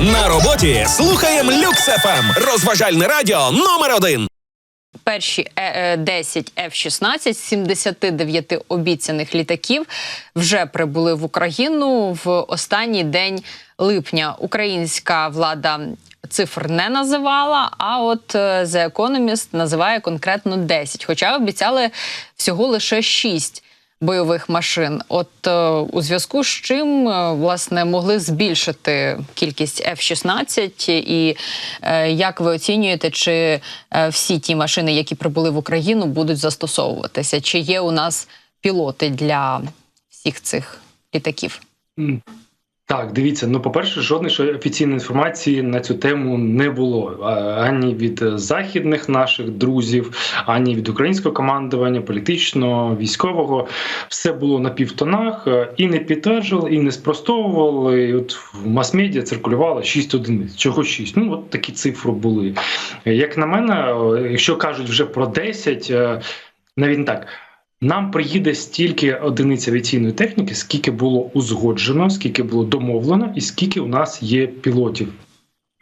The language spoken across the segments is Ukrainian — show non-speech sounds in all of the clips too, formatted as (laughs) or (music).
На роботі слухаємо Люкс ФМ. Розважальне радіо номер один. Перші е, е, 10 F-16 з 79 обіцяних літаків вже прибули в Україну в останній день липня. Українська влада цифр не називала. А от е, The Economist називає конкретно 10, хоча обіцяли всього лише 6 бойових машин. От е, у зв'язку з чим е, власне могли збільшити кількість F-16 і е, як ви оцінюєте, чи всі ті машини, які прибули в Україну, будуть застосовуватися? Чи є у нас пілоти для всіх цих літаків? Так, дивіться. Ну, по-перше, жодної ж офіційної інформації на цю тему не було ані від західних наших друзів, ані від українського командування, політичного, військового. Все було на півтонах е, і не підтверджували, і не спростовували. І от в мас-медіа циркулювало 6 одиниць. Чого 6? Ну, от такі цифри були. Як на мене, якщо кажуть вже про 10, е, навіть не так. Нам приїде стільки одиниць авіаційної техніки, скільки було узгоджено, скільки було домовлено, і скільки у нас є пілотів.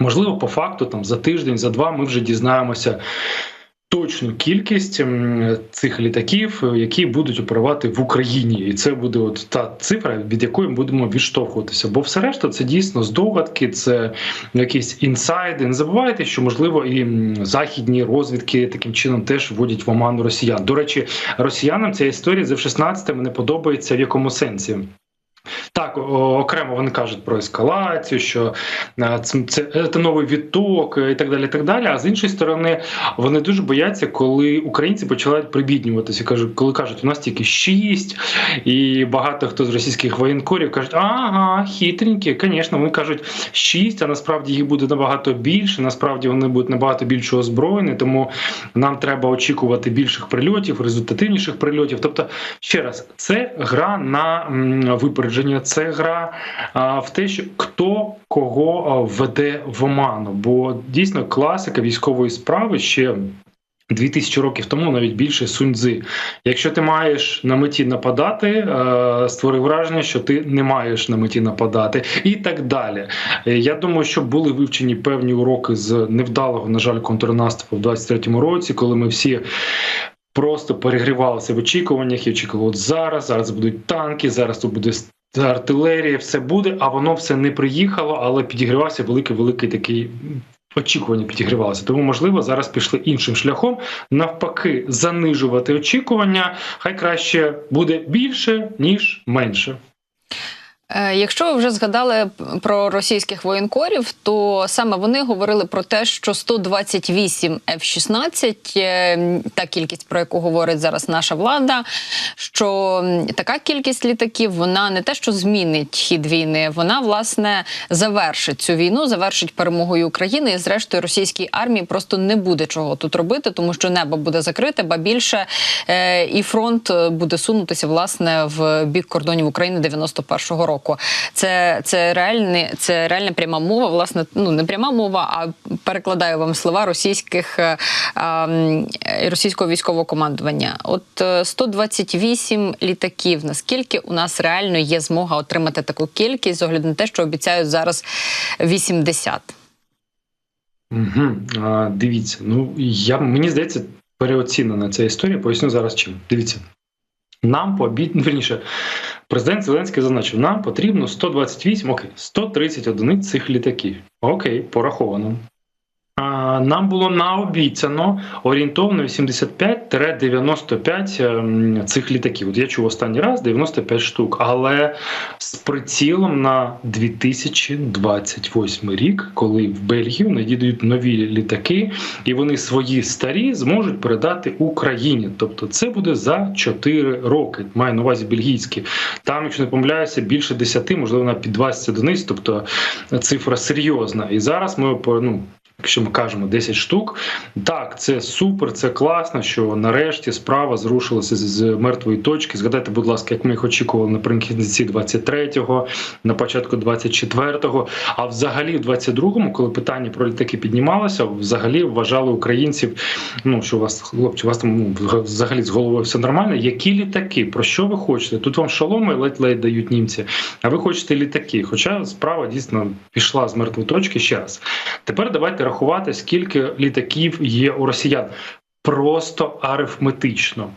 Можливо, по факту, там за тиждень, за два ми вже дізнаємося точну кількість цих літаків, е, які будуть оперувати в Україні, і це буде от та цифра, від якої ми будемо відштовхуватися. Бо все решта це дійсно здогадки, це якісь інсайди. Не забувайте, що можливо і західні розвідки таким чином теж вводять в оману росіян. До речі, росіянам ця історія з F-16 не подобається в якому сенсі. Так, окремо вони кажуть про ескалацію, що е, це, це, це новий відток е, і так далі. і так далі. А з іншої сторони, вони дуже бояться, коли українці починають прибіднюватися. Кажуть, коли кажуть, у нас тільки шість, і багато хто з російських воєнкорів кажуть, ага, хитренькі, звісно, вони кажуть шість, а насправді їх буде набагато більше. Насправді вони будуть набагато більше озброєні, тому нам треба очікувати більших прильотів, результативніших прильотів. Тобто, ще раз, це гра на м, випередження, це гра а, в те, що хто кого веде в оману. Бо дійсно класика військової справи ще. 2000 років тому навіть більше суньцзи. Якщо ти маєш на меті нападати, е, створи враження, що ти не маєш на меті нападати, і так далі. Е, Я думаю, що були вивчені певні уроки з невдалого, на жаль, контрнаступу в 23-му році, коли ми всі. Просто перегрівалися в очікуваннях і очікували, от зараз, зараз будуть танки, зараз тут буде артилерія, все буде, а воно все не приїхало, але підігрівався великий великий такий очікування підігрівалося. Тому, можливо, зараз пішли іншим шляхом, навпаки, занижувати очікування. Хай краще буде більше, ніж менше. Е, Якщо ви вже згадали про російських воєнкорів, то саме вони говорили про те, що 128 F-16, е, та кількість, про яку говорить зараз наша влада, що така кількість літаків вона не те, що змінить хід війни, вона власне завершить цю війну, завершить перемогою України. І зрештою російській армії просто не буде чого тут робити, тому що небо буде закрите, ба більше е, і фронт буде сунутися власне в бік кордонів України 91-го року. Це, це реальне, це реальна пряма мова. Власне, ну не пряма мова, а перекладаю вам слова російських е, а, м, е, російського військового командування. От е, 128 літаків. Наскільки у нас реально є змога отримати таку кількість з огляду на те, що обіцяють зараз 80? Угу. А, дивіться, ну я мені здається, переоцінена ця історія. Поясню зараз чим. Дивіться. Нам пообід... (laughs) верніше, президент Зеленський зазначив, нам потрібно 128, окей, 130 одиниць цих літаків. Окей, пораховано. Нам було наобіцяно орієнтовно 85-95 ем, цих літаків. От я чув останній раз 95 штук, але з прицілом на 2028 рік, коли в Бельгію надійдуть нові літаки, і вони свої старі зможуть передати Україні. Тобто це буде за 4 роки. Маю на увазі бельгійські. Там, якщо не помиляюся, більше 10, можливо, на під 20 одиниць. Тобто цифра серйозна. І зараз ми ну, Якщо ми кажемо 10 штук, так це супер, це класно, що нарешті справа зрушилася з, мертвої точки. Згадайте, будь ласка, як ми їх очікували наприкінці 23-го, на початку 24-го, А взагалі, в 22-му, коли питання про літаки піднімалося, взагалі вважали українців. Ну що у вас, хлопці, у вас там ну, взагалі з головою все нормально. Які літаки? Про що ви хочете? Тут вам шоломи ледь-ледь дають німці, а ви хочете літаки. Хоча справа дійсно пішла з мертвої точки ще раз. Тепер давайте рахувати, скільки літаків є у росіян. Просто арифметично.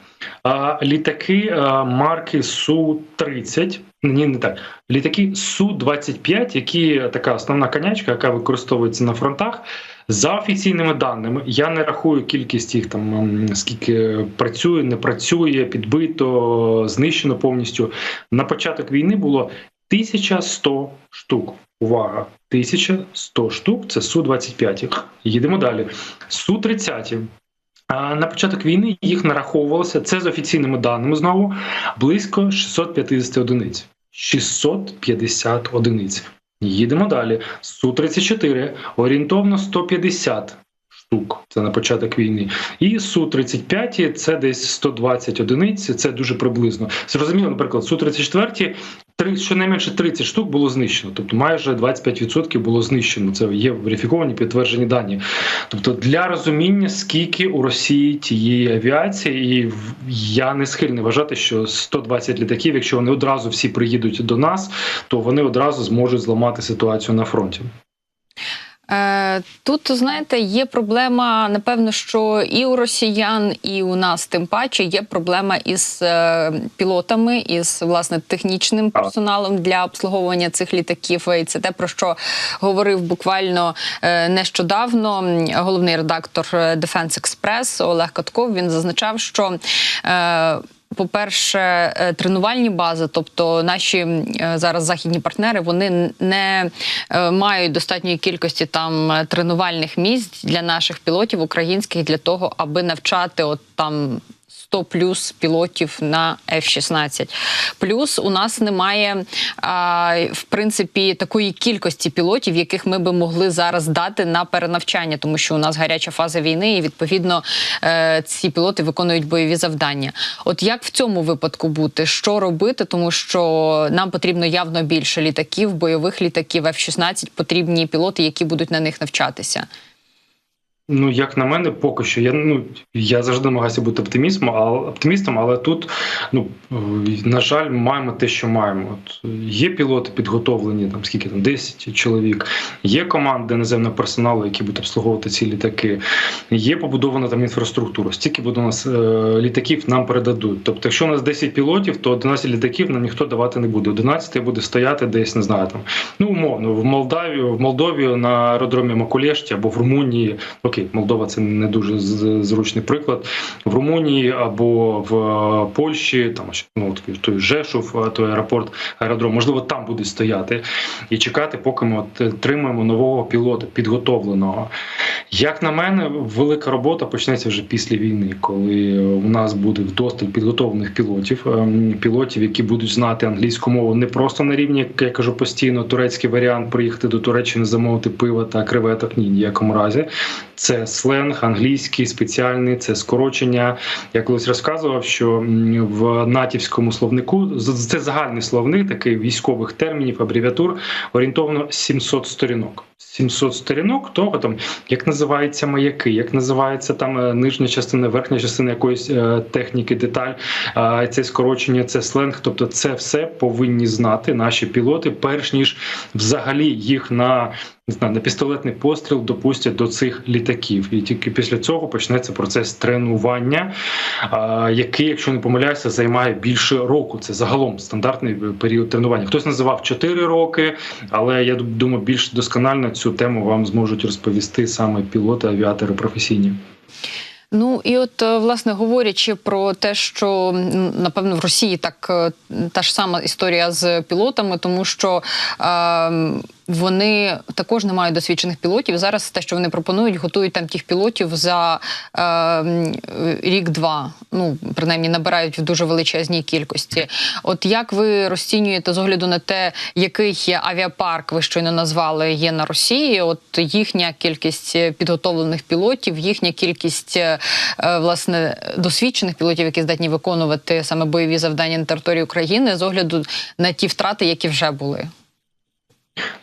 А, Літаки а, марки су 30 ні, не так. Літаки су 25 які така основна конячка, яка використовується на фронтах. За офіційними даними, я не рахую кількість їх там скільки працює, не працює, підбито, знищено повністю. На початок війни було 1100 штук. Увага! 1100 штук це су 25 Їдемо далі. Су 30 а на початок війни їх нараховувалося це з офіційними даними знову близько 650 одиниць. 650 одиниць. Їдемо далі. су 34 орієнтовно 150 штук. Це на початок війни. І су 35 це десь 120 одиниць. Це дуже приблизно. Зрозуміло, наприклад, су 34 три щонайменше 30 штук було знищено, тобто майже 25% було знищено. Це є верифіковані підтверджені дані. Тобто, для розуміння, скільки у Росії тієї авіації, і я не схильний вважати, що 120 літаків, якщо вони одразу всі приїдуть до нас, то вони одразу зможуть зламати ситуацію на фронті. Е, Тут знаєте, є проблема. Напевно, що і у росіян, і у нас тим паче є проблема із е, пілотами, із власне технічним персоналом для обслуговування цих літаків. І це те про що говорив буквально е, нещодавно головний редактор Defense Express Олег Катков. Він зазначав, що по-перше, е, тренувальні бази, тобто наші е, зараз західні партнери, вони не е, мають достатньої кількості там тренувальних місць для наших пілотів українських для того, аби навчати от там. 100 плюс пілотів на F-16. Плюс у нас немає а, в принципі такої кількості пілотів, яких ми би могли зараз дати на перенавчання, тому що у нас гаряча фаза війни, і відповідно е, ці пілоти виконують бойові завдання. От як в цьому випадку бути, що робити, тому що нам потрібно явно більше літаків, бойових літаків F-16, потрібні пілоти, які будуть на них навчатися. Ну, як на мене, поки що я ну я завжди намагаюся бути оптимістом, але оптимістом, але тут, ну на жаль, маємо те, що маємо. От є пілоти підготовлені, там скільки там 10 чоловік, є команди наземного персоналу, які будуть обслуговувати ці літаки. Є побудована там інфраструктура. Стільки буде у нас е, літаків нам передадуть. Тобто, якщо у нас 10 пілотів, то 11 літаків нам ніхто давати не буде. 11 буде стояти десь, не знаю там. Ну умовно в Молдаві, в Молдові на аеродромі Макулєшті або в Румунії. Окей, Молдова це не дуже зручний приклад. В Румунії або в е, Польщі, там ну той Жешув, е, той аеропорт, аеродром, можливо, там буде стояти і чекати, поки ми отримаємо нового пілота підготовленого. Як на мене, велика робота почнеться вже після війни, коли у нас буде вдосталь підготовлених пілотів, ем, пілотів, які будуть знати англійську мову не просто на рівні, як я кажу постійно, турецький варіант приїхати до Туреччини, замовити пиво та креветок. Ні, ніякому разі. Це сленг англійський, спеціальний, це скорочення. Я колись розказував, що в натівському словнику це загальний словник такий військових термінів, абревіатур орієнтовно 700 сторінок. 700 сторінок того там, як називаються маяки, як називається там е, нижня частина, верхня частина якоїсь е, техніки, деталь, е, це скорочення, це сленг. Тобто, це все повинні знати наші пілоти, перш ніж взагалі їх на не знаю, на пістолетний постріл допустять до цих літаків, і тільки після цього почнеться процес тренування, який, якщо не помиляюся, займає більше року. Це загалом стандартний період тренування. Хтось називав 4 роки, але я думаю, більш досконально цю тему вам зможуть розповісти саме пілоти, авіатори професійні. Ну і от е, власне говорячи про те, що напевно в Росії так е, та ж сама історія з пілотами, тому що. Е вони також не мають досвідчених пілотів. Зараз те, що вони пропонують, готують там тих пілотів за е, рік-два. Ну принаймні набирають в дуже величезній кількості. От як ви розцінюєте з огляду на те, який авіапарк, ви щойно назвали, є на Росії? От їхня кількість підготовлених пілотів, їхня кількість е, власне досвідчених пілотів, які здатні виконувати саме бойові завдання на території України, з огляду на ті втрати, які вже були.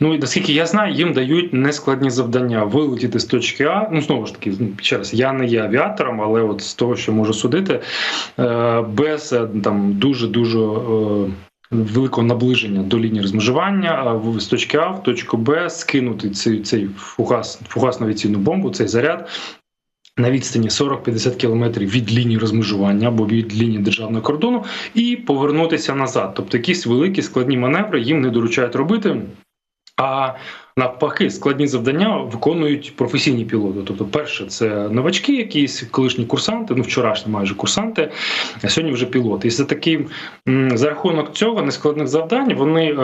Ну і наскільки я знаю, їм дають нескладні завдання вилетіти з точки А. Ну знову ж таки, раз, я не є авіатором, але от з того, що можу судити, е, без е, там дуже дуже. Великого наближення до лінії розмежування з точки А в точку Б скинути цей цей фугас, фугасну авіаційну бомбу, цей заряд на відстані 40-50 кілометрів від лінії розмежування або від лінії державного кордону, і повернутися назад. Тобто якісь великі складні маневри їм не доручають робити. А навпаки, складні завдання виконують професійні пілоти. Тобто, перше, це новачки, якісь колишні курсанти, ну вчорашні майже курсанти, а сьогодні вже пілоти. І за таким за рахунок цього нескладних завдань вони.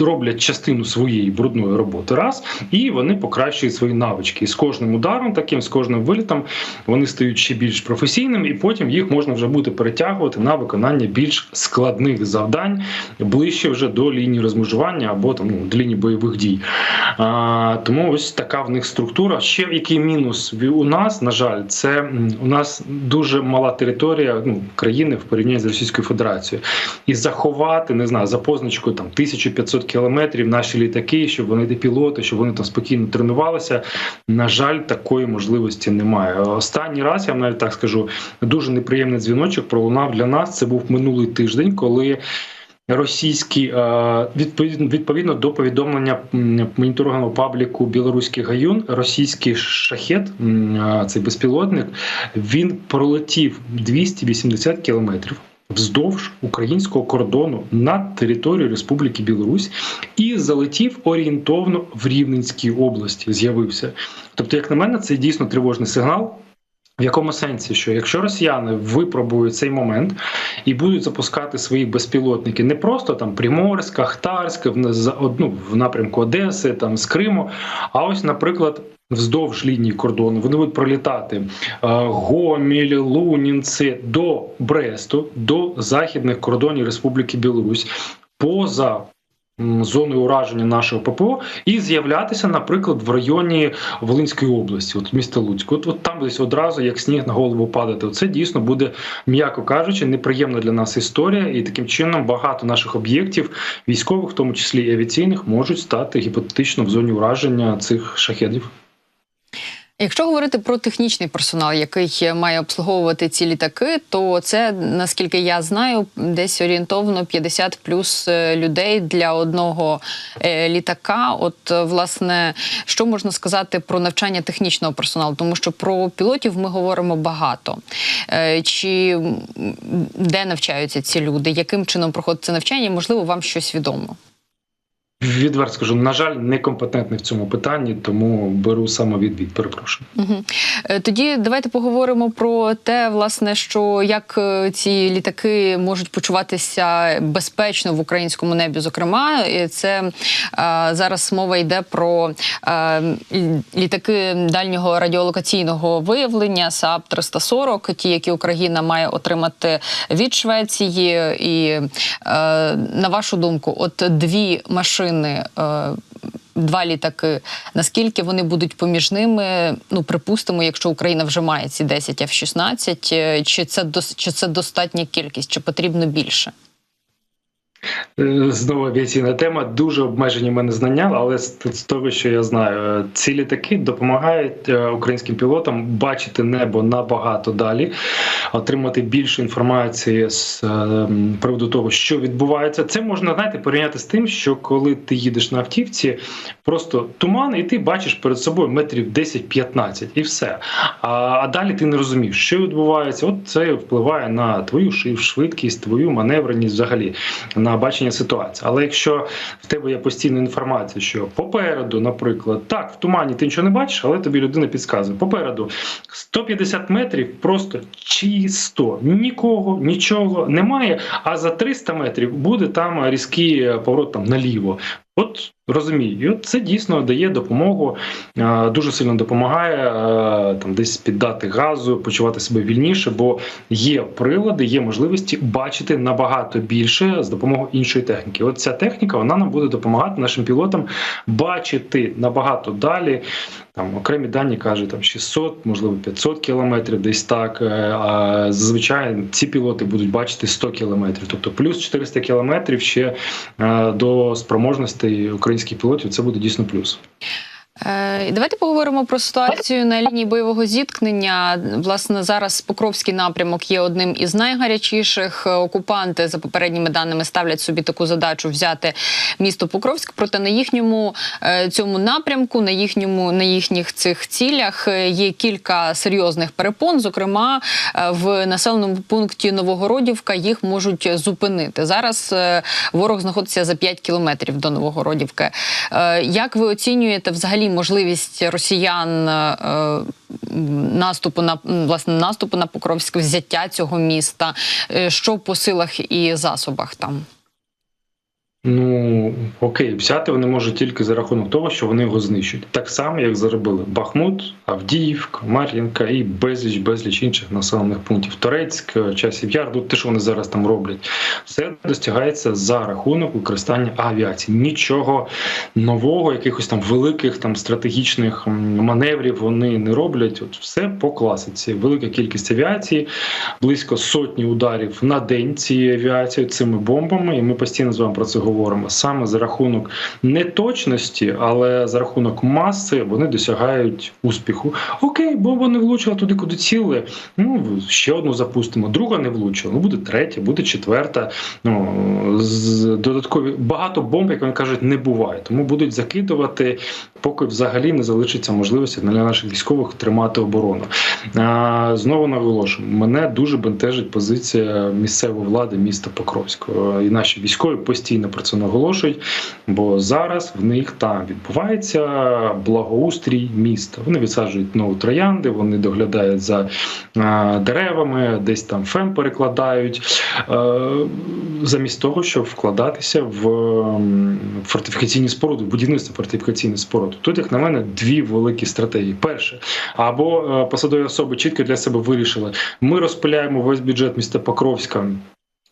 Роблять частину своєї брудної роботи раз, і вони покращують свої навички. І з кожним ударом, таким з кожним вилітом, вони стають ще більш професійними, і потім їх можна вже буде перетягувати на виконання більш складних завдань ближче вже до лінії розмежування або там ну, до лінії бойових дій. А, тому ось така в них структура. Ще який мінус у нас, на жаль, це у нас дуже мала територія ну, країни в порівнянні з Російською Федерацією. І заховати, не знаю, за позначкою там 1500 кілометрів наші літаки, щоб вони де пілоти, щоб вони там спокійно тренувалися. На жаль, такої можливості немає. Останній раз я вам навіть так скажу, дуже неприємний дзвіночок пролунав для нас. Це був минулий тиждень, коли. Російські е, відповідно до повідомлення моніторингового пабліку Білоруський гаюн, російський шахет, е, цей безпілотник, він пролетів 280 кілометрів вздовж українського кордону на територію Республіки Білорусь і залетів орієнтовно в Рівненській області. З'явився. Тобто, як на мене, це дійсно тривожний сигнал. В якому сенсі, що якщо росіяни випробують цей момент і будуть запускати свої безпілотники не просто там Приморська, за одну в напрямку Одеси, там з Криму, а ось, наприклад. Вздовж лінії кордону вони будуть пролітати е, Гоміль, Лунінці до Бресту, до західних кордонів Республіки Білорусь, поза м, зоною ураження нашого ППО і з'являтися, наприклад, в районі Волинської області, от міста Луцьку. От, от там десь одразу як сніг на голову падати. Це дійсно буде, м'яко кажучи, неприємна для нас історія, і таким чином багато наших об'єктів, військових, в тому числі і авіаційних, можуть стати гіпотетично в зоні ураження цих шахедів. Якщо говорити про технічний персонал, який має обслуговувати ці літаки, то це наскільки я знаю, десь орієнтовно 50 плюс е, людей для одного е, літака. От е, власне, що можна сказати про навчання технічного персоналу, тому що про пілотів ми говоримо багато. Чи де навчаються ці люди? Яким чином проходить це навчання? Можливо, вам щось відомо. Відверто скажу, на жаль, некомпетентний в цьому питанні, тому беру самовідвід. Перепрошую. Угу. Тоді давайте поговоримо про те, власне, що як е, ці літаки можуть почуватися безпечно в українському небі. Зокрема, це е, зараз мова йде про е, літаки дальнього радіолокаційного виявлення САП 340 ті, які Україна має отримати від Швеції. І е, на вашу думку, от дві машини. Е, Два літаки. Наскільки вони будуть поміж ними? Ну припустимо, якщо Україна вже має ці 10 F-16, е, чи це дос- чи це достатня кількість, чи потрібно більше? Е, Знову авіаційна тема. Дуже обмежені мене знання, але з того, що я знаю, е, ці літаки допомагають е, українським пілотам бачити небо набагато далі, отримати більше інформації з приводу того, що відбувається. Це можна знаєте, порівняти з тим, що коли ти їдеш на автівці, просто туман, і ти бачиш перед собою метрів 10-15, і все. А далі ти не розумієш, що відбувається. От це впливає на твою швидкість, твою маневреність взагалі на бачення ситуації. Але якщо в тебе є постійна інформація, що попереду, наприклад, так, в тумані ти нічого не бачиш, але тобі людина підказує. Попереду 150 метрів просто чисто, нікого, нічого немає. А за 300 метрів буде там різкий поворот там наліво. От от це дійсно дає допомогу, е, дуже сильно допомагає е, там десь піддати газу, почувати себе вільніше, бо є прилади, є можливості бачити набагато більше з допомогою іншої техніки. От ця техніка вона нам буде допомагати нашим пілотам бачити набагато далі. Там окремі дані кажуть там 600, можливо 500 кілометрів, десь так. Е, А зазвичай ці пілоти будуть бачити 100 кілометрів, тобто плюс 400 кілометрів ще до спроможностей українських пілотів. Це буде дійсно плюс. Е, Давайте поговоримо про ситуацію на лінії бойового зіткнення. Власне, зараз Покровський напрямок є одним із найгарячіших. Окупанти за попередніми даними ставлять собі таку задачу взяти місто Покровськ. Проте на їхньому е, цьому напрямку, на їхньому на їхніх цих цілях е, є кілька серйозних перепон. Зокрема, в населеному пункті Новогородівка їх можуть зупинити. Зараз ворог знаходиться за 5 кілометрів до Новогородівки. Як ви оцінюєте взагалі можливість росіян е, наступу на власне наступу на Покровськ, взяття цього міста? Е, Що по силах і засобах там? Ну окей, взяти вони можуть тільки за рахунок того, що вони його знищують. Так само, як заробили Бахмут, Авдіївка, Мар'їнка і безліч, безліч інших населених пунктів. Торецьк, Часів Яр, ну, те, що вони зараз там роблять, все достигається за рахунок використання авіації. Нічого нового, якихось там великих там стратегічних маневрів вони не роблять. От все по класиці. Велика кількість авіації, близько сотні ударів на день цією авіацією, цими бомбами. І ми постійно з вами про це говоримо. Саме за рахунок неточності, але за рахунок маси вони досягають успіху. Окей, бомба не влучила туди, куди цілили. Ну ще одну запустимо. Друга не влучила. Ну буде третя, буде четверта. Ну з додаткові багато бомб, як вони кажуть, не буває. Тому будуть закидувати, поки взагалі не залишиться можливості для наших військових тримати оборону. А, знову наголошую, мене дуже бентежить позиція місцевої влади міста Покровського. І наші військові постійно про наголошують. Бо зараз в них там відбувається благоустрій міста. Вони висаджують нові троянди, вони доглядають за деревами, десь там фем перекладають, е, замість того, щоб вкладатися в фортифікаційні споруди, в будівництво фортифікаційних споруд. Тут, як на мене, дві великі стратегії. Перше, або е, посадові особи чітко для себе вирішили: ми розпиляємо весь бюджет міста Покровська.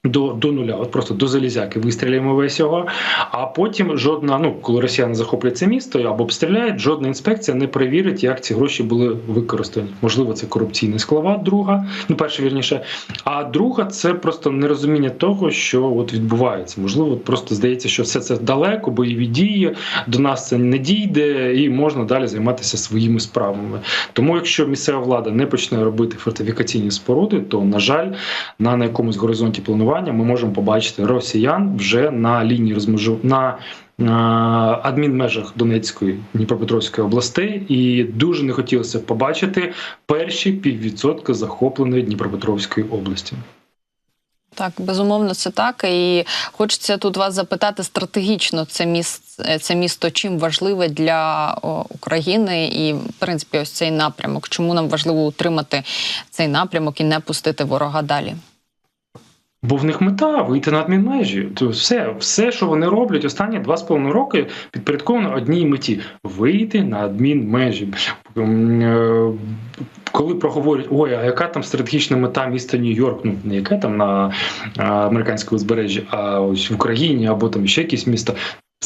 До до нуля, от просто до залізяки вистріляємо весь його. А потім жодна, ну коли росіяни захоплять це місто або обстріляють, жодна інспекція не перевірить, як ці гроші були використані. Можливо, це корупційна склава. Друга, ну перша вірніше. А друга це просто нерозуміння того, що от відбувається. Можливо, просто здається, що все це далеко, бойові дії до нас це не дійде, і можна далі займатися своїми справами. Тому, якщо місцева влада не почне робити фортифікаційні споруди, то на жаль, на, на якомусь горизонті планування ми можемо побачити росіян вже на лінії розмежу на е, адмінмежах Донецької Дніпропетровської областей, і дуже не хотілося побачити перші піввідсотка захопленої Дніпропетровської області. Так, безумовно, це так. І хочеться тут вас запитати стратегічно це місце, це місто чим важливе для України, і в принципі, ось цей напрямок. Чому нам важливо утримати цей напрямок і не пустити ворога далі? Бо в них мета вийти на адмінмежі. То все, все, що вони роблять останні два з половиною роки, підпорядковано одній меті вийти на адмінмежі. Е, Коли проговорять, ой, а яка там стратегічна мета міста Нью-Йорк? Ну не яка там на американському узбережжі, а ось в Україні або там ще якісь міста.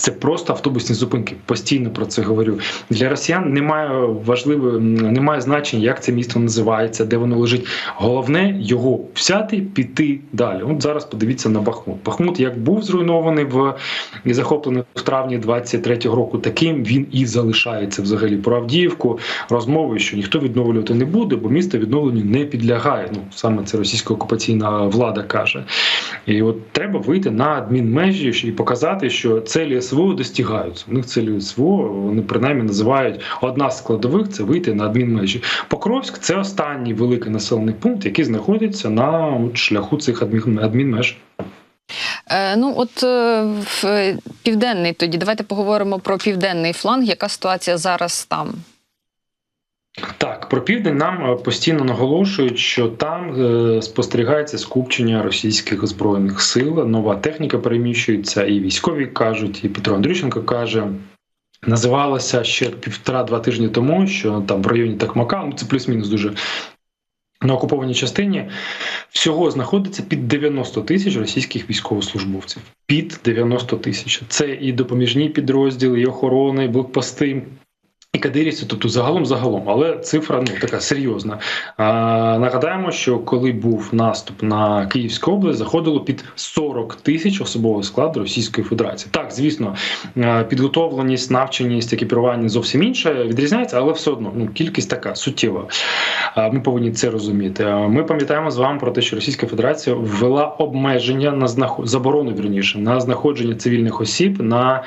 Це просто автобусні зупинки. Постійно про це говорю. Для росіян немає важливо, немає значення, як це місто називається, де воно лежить. Головне його взяти, піти далі. От зараз подивіться на Бахмут. Бахмут як був зруйнований в і захоплений в травні 23-го року, таким він і залишається взагалі. Про Авдіївку розмови, що ніхто відновлювати не буде, бо місто відновленню не підлягає. Ну саме це російська окупаційна влада каже. І от треба вийти на адмінмежі і показати, що целі СВО достигаються. У них цілі СВО вони принаймні називають одна з складових це вийти на адмінмежі. Покровськ це останній великий населений пункт, який знаходиться на шляху цих адмін, адмінмеж. Е, ну, от е, в південний тоді, давайте поговоримо про південний фланг. Яка ситуація зараз там? Так, про південь нам е, постійно наголошують, що там е, спостерігається скупчення російських збройних сил. Нова техніка переміщується, і військові кажуть, і Петро Андрющенко каже. Називалося ще півтора-два тижні тому, що там в районі Такмака, ну це плюс-мінус дуже на окупованій частині, всього знаходиться під 90 тисяч російських військовослужбовців. Під 90 тисяч. Це і допоміжні підрозділи, і охорони, і блокпости. І кадирівці, тобто загалом загалом, але цифра ну така серйозна. А, нагадаємо, що коли був наступ на Київську область, заходило під 40 тисяч особового складу Російської Федерації. Так, звісно, підготовленість, навченість, екіпірування зовсім інше відрізняється, але все одно ну кількість така суттєва. Ми повинні це розуміти. Ми пам'ятаємо з вами про те, що Російська Федерація ввела обмеження на знаход... заборону вірніше на знаходження цивільних осіб на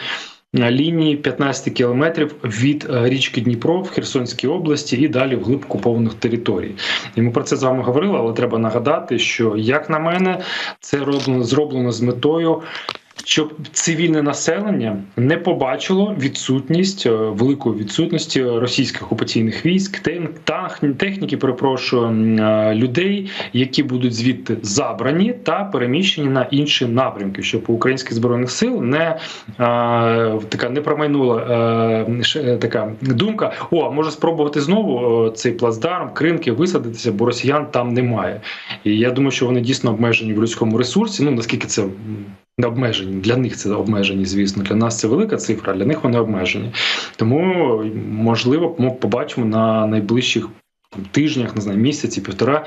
лінії 15 кілометрів від е, річки Дніпро в Херсонській області і далі вглиб окупованих територій. І ми про це з вами говорили, але треба нагадати, що як на мене, це роблено зроблено з метою. Щоб цивільне населення не побачило відсутність е, великої відсутності російських окупаційних військ, техніки, перепрошую е, людей, які будуть звідти забрані та переміщені на інші напрямки, щоб у українських збройних сил не е, така не промайнула е, така думка: о, може спробувати знову цей плацдарм, кринки висадитися, бо росіян там немає. І я думаю, що вони дійсно обмежені в людському ресурсі. Ну наскільки це не обмежені для них це обмежені, звісно. Для нас це велика цифра, для них вони обмежені. Тому можливо, ми побачимо на найближчих. Тижнях, не знаю, місяці, півтора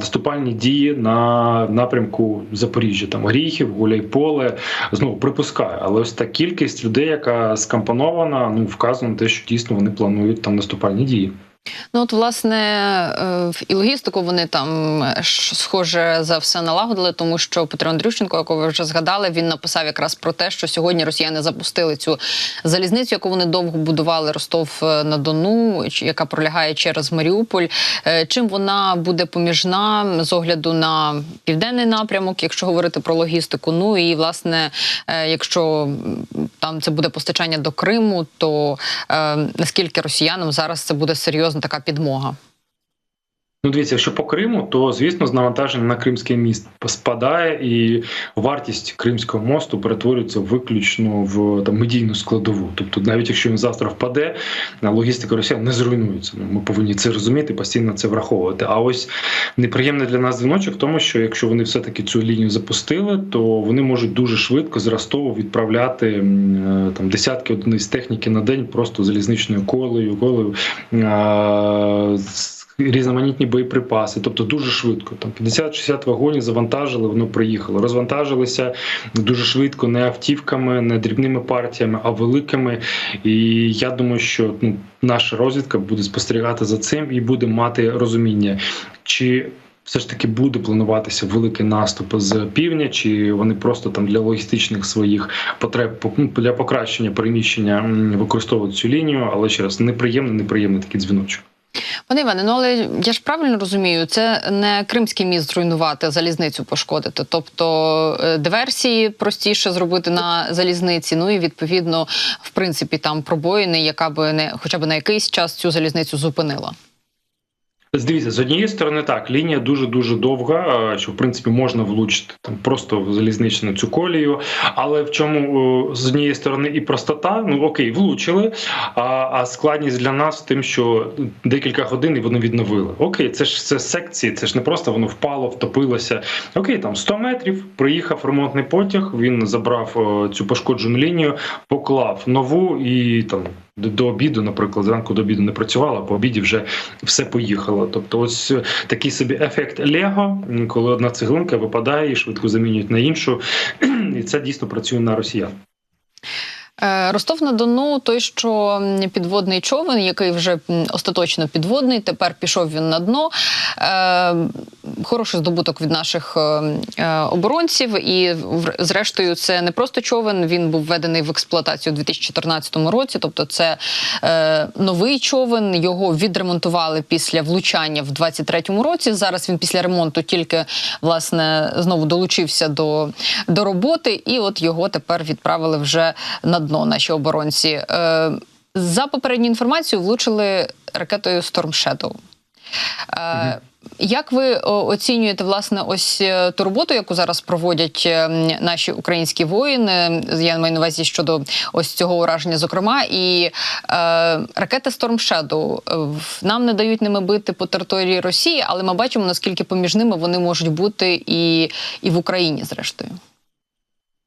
наступальні дії на напрямку Запоріжжя, там Гріхів, Гуляйполе. Знову припускаю, але ось та кількість людей, яка скомпонована, ну вказує на те, що дійсно вони планують там наступальні дії. Ну от власне е, і логістику вони там е, схоже за все налагодили, тому що Петро Андрющенко, якого ви вже згадали, він написав якраз про те, що сьогодні росіяни запустили цю залізницю, яку вони довго будували Ростов е, на Дону, яка пролягає через Маріуполь. Чим вона буде поміжна з огляду на південний напрямок, якщо говорити про логістику? Ну і власне, якщо там це буде постачання до Криму, то наскільки росіянам зараз це буде серйозна така підмога? Ну, дивіться, якщо по Криму, то звісно з навантаження на Кримський міст спадає, і вартість Кримського мосту перетворюється виключно в там медійну складову. Тобто, навіть якщо він завтра впаде, логістика росіян не зруйнується. Ну, ми повинні це розуміти, постійно це враховувати. А ось неприємний для нас дзвіночок, в тому що якщо вони все таки цю лінію запустили, то вони можуть дуже швидко з відправляти е, там десятки одиниць техніки на день, просто залізничною колею, колею. Різноманітні боєприпаси, тобто дуже швидко. Там 50-60 вагонів завантажили, воно приїхало. Розвантажилися дуже швидко, не автівками, не дрібними партіями, а великими. І я думаю, що ну, наша розвідка буде спостерігати за цим і буде мати розуміння, чи все ж таки буде плануватися великий наступ з півдня, чи вони просто там для логістичних своїх потреб по- ну, для покращення переміщення використовують цю лінію, але ще раз неприємний, неприємний такий дзвіночок. Пане Іване, ну але я ж правильно розумію, це не кримський міст зруйнувати, залізницю пошкодити. Тобто е, диверсії простіше зробити на залізниці. Ну і відповідно, в принципі, там пробоїни, яка би не хоча б на якийсь час цю залізницю зупинила. Дивіться, з однієї сторони, так лінія дуже дуже довга, е, що в принципі можна влучити там просто в залізничну цю колію. Але в чому е, з однієї сторони і простота, ну окей, влучили. А, а складність для нас в тим, що декілька годин і вони відновили. Окей, це ж це секції, це ж не просто воно впало, втопилося. Окей, там 100 метрів. Приїхав ремонтний потяг. Він забрав е, цю пошкоджену лінію, поклав нову і там. До, обіду, наприклад, зранку до обіду не працювала, по обіді вже все поїхало. Тобто, ось е, такий собі ефект Лего, коли одна цеглинка випадає і швидко замінюють на іншу, (clears throat) і це дійсно працює на росіян. Е, Ростов на Дону, той, що підводний човен, який вже остаточно підводний, тепер пішов він на дно. Е, Хороший здобуток від наших е, оборонців. І зрештою, це не просто човен. Він був введений в експлуатацію у 2014 році. Тобто, це новий човен. Його відремонтували після влучання в 2023 році. Зараз він після ремонту тільки власне знову долучився до, до роботи, і от його тепер відправили вже на дно наші оборонці. Е, за попередньою інформацією, влучили ракетою Storm Shadow. Е, Як ви оцінюєте власне ось е, ту роботу, яку зараз проводять наші українські воїни? Я маю на увазі щодо ось цього ураження, зокрема, і е, ракети Storm Shadow нам не дають ними бити по території Росії, але ми бачимо наскільки поміж ними вони можуть бути і, і в Україні, зрештою.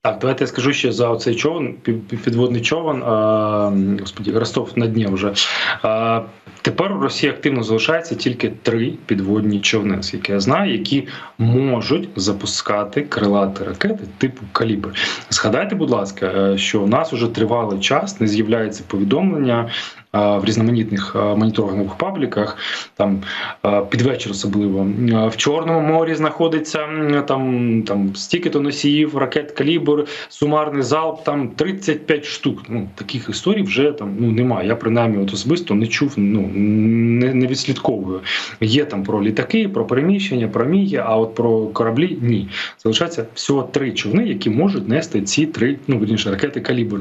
Так, давайте я скажу ще за оцей човен, пі- пі- підводний човен. А, господі, Ростов на дні вже. А, тепер у Росії активно залишається тільки три підводні човни, скільки я знаю, які можуть запускати крилаті ракети типу калібр. Згадайте, будь ласка, е, що у нас уже тривалий час не з'являється повідомлення. В різноманітних моніторингових пабліках, там під вечір особливо в Чорному морі знаходиться там, там стільки-то носіїв, ракет калібр, сумарний залп, там 35 штук. Ну таких історій вже там ну немає. Я принаймні от особисто не чув, ну не, не відслідковую. Є там про літаки, про переміщення, про міги, а от про кораблі ні. Залишається всього три човни, які можуть нести ці три, ну ракети калібр.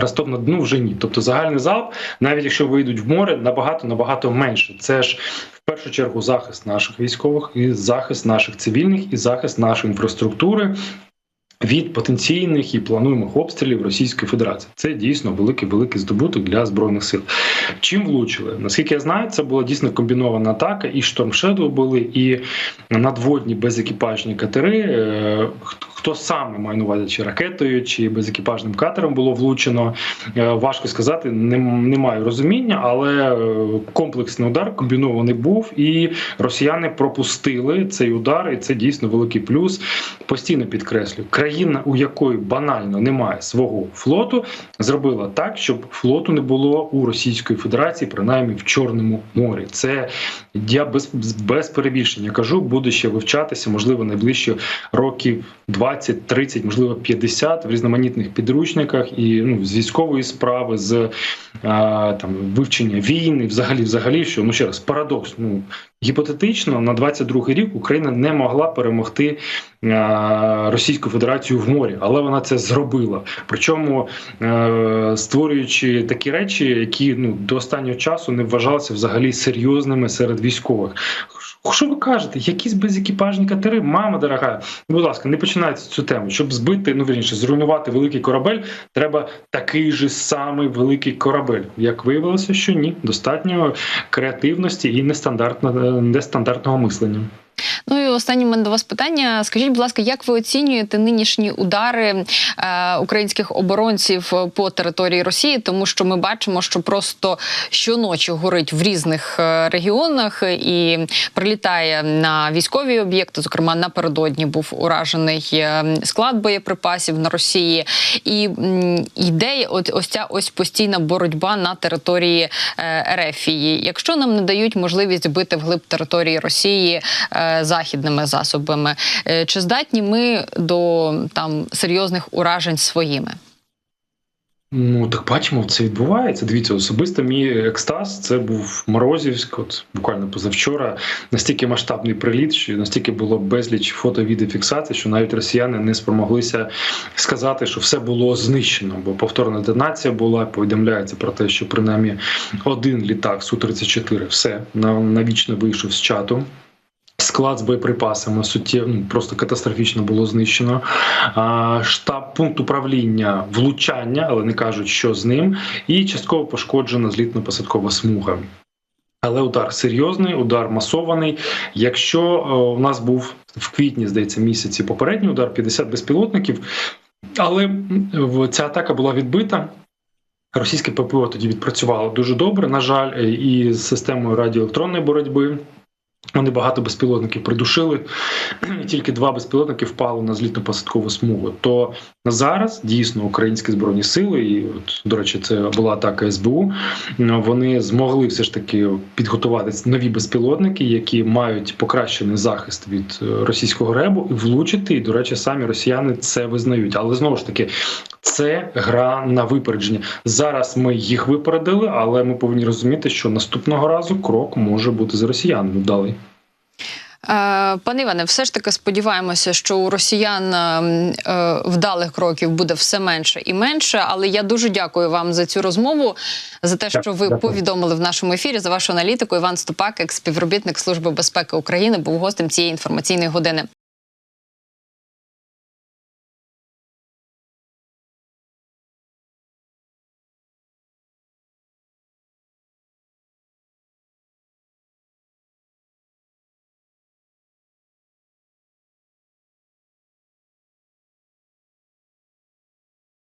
Ростов на дну вже ні. Тобто загальний залп, навіть якщо вийдуть в море, набагато набагато менше. Це ж в першу чергу захист наших військових, і захист наших цивільних, і захист нашої інфраструктури. Від потенційних і плануємих обстрілів Російської Федерації це дійсно великий великий здобуток для збройних сил. Чим влучили? Наскільки я знаю, це була дійсно комбінована атака. І штормшеду були, і надводні безекіпажні катери. Хто- саме має на увазі, чи ракетою, чи безекіпажним катером було влучено, е, важко сказати. Не, не маю розуміння, але е, комплексний удар комбінований був, і росіяни пропустили цей удар, і це дійсно великий плюс. Постійно підкреслю, країна, у якої банально немає свого флоту, зробила так, щоб флоту не було у Російської Федерації, принаймні в Чорному морі. Це я без, без перебільшення кажу, буде ще вивчатися, можливо, найближчі років 20, 30, можливо, 50 в різноманітних підручниках і ну з військової справи, з а, там вивчення війни, взагалі, взагалі, що ну ще раз парадокс. Ну гіпотетично на 22-й рік Україна не могла перемогти Російську Федерацію в морі, але вона це зробила. Причому е, створюючи такі речі, які ну до останнього часу не вважалися взагалі серйозними серед військових. Що ви кажете? Якісь безекіпажні катери? Мама дорога, будь ласка, не починайте цю тему. Щоб збити, ну вірніше, зруйнувати великий корабель, треба такий же самий великий корабель. Як виявилося, що ні, достатньо креативності і нестандартно, нестандартного мислення. Останнє мене до вас питання. Скажіть, будь ласка, як ви оцінюєте нинішні удари е, українських оборонців по території Росії? Тому що ми бачимо, що просто щоночі горить в різних е, регіонах і прилітає на військові об'єкти. Зокрема, напередодні був уражений е, склад боєприпасів на Росії, і йде от ось ця ось постійна боротьба на території е, Ерефії. Якщо нам не дають можливість бити вглиб території Росії е, західними засобами, е, чи здатні ми до там серйозних уражень своїми? Ну так бачимо, це відбувається. Дивіться, особисто мій екстаз це був Морозівськ, от буквально позавчора. Настільки масштабний приліт, що настільки було безліч фото відеофіксацій, що навіть росіяни не спромоглися сказати, що все було знищено. Бо повторна детонація була. Повідомляється про те, що принаймні один літак су 34 все навічно вийшов з чату. Склад з боєприпасами суттєво ну, просто катастрофічно було знищено. Штаб пункт управління влучання, але не кажуть, що з ним, і частково пошкоджена злітно-посадкова смуга. Але удар серйозний, удар масований. Якщо о, в нас був в квітні, здається, місяці попередній удар 50 безпілотників, але ця атака була відбита. Російське ППО тоді відпрацювало дуже добре. На жаль, і з системою радіоелектронної боротьби. Вони багато безпілотників придушили, і (clears throat) тільки два безпілотники впали на злітно-посадкову смугу. То зараз дійсно українські збройні сили, і от до речі, це була атака СБУ. Вони змогли все ж таки підготувати нові безпілотники, які мають покращений захист від російського ребу, і влучити. І до речі, самі росіяни це визнають. Але знову ж таки, це гра на випередження. Зараз ми їх випередили, але ми повинні розуміти, що наступного разу крок може бути з росіянами вдалий. Е, Пане Іване, все ж таки сподіваємося, що у росіян ем, е, вдалих кроків буде все менше і менше. Але я дуже дякую вам за цю розмову, за те, що ви Дякую. повідомили в нашому ефірі за вашу аналітику. Іван Ступак, екс співробітник Служби безпеки України, був гостем цієї інформаційної години.